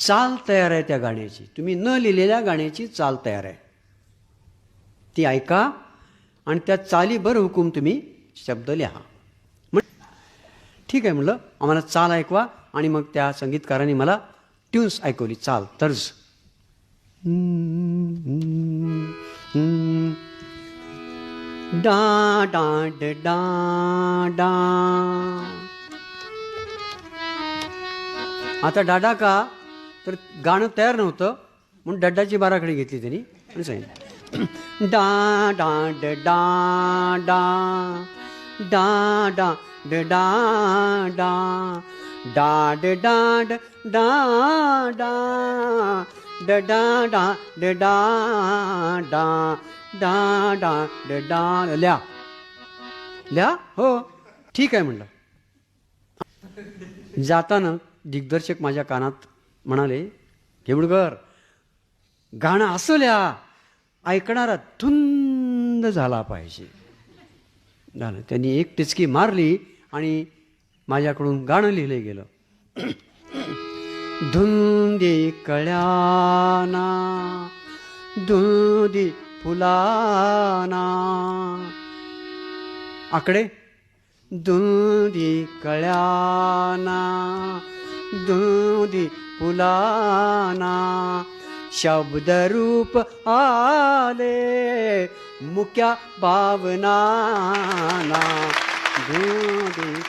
चाल तयार आहे त्या गाण्याची. तुम्ही न लिहिलेल्या गाण्याची चाल तयार आहे. ती ऐका आणि त्या चालीभर हुकूम तुम्ही शब्द लिहा. म्हण ठीक आहे म्हटलं आम्हाला चाल ऐकवा आणि मग त्या संगीतकारांनी मला ट्यून्स ऐकवली चाल तर्ज. डा डा ड डा डा. आता डाडा का? तर गाणं तयार नव्हतं म्हणून डड्डाची बाराखडी घेतली त्यांनी आणि सांगितलं डा डा ड डा डा डा डा ड डा डा डा ड डा ड डा डा ड डा डा ड डा डा डा डा ड डा ल्या ल्या हो ठीक आहे म्हणलं जाताना दिग्दर्शक माझ्या कानात म्हणाले केवडकर गाणं असं लिहा ऐकणारा धुंद झाला पाहिजे. झालं. त्यांनी एक टिचकी मारली आणि माझ्याकडून गाणं लिहिलं गेलं. धुंदी कळ्याना धुंदी फुलाना. आकडे. धुंदी कळ्याना दुधी फुलाना शब्दरूप आले मुक्या भावनाना. दुधी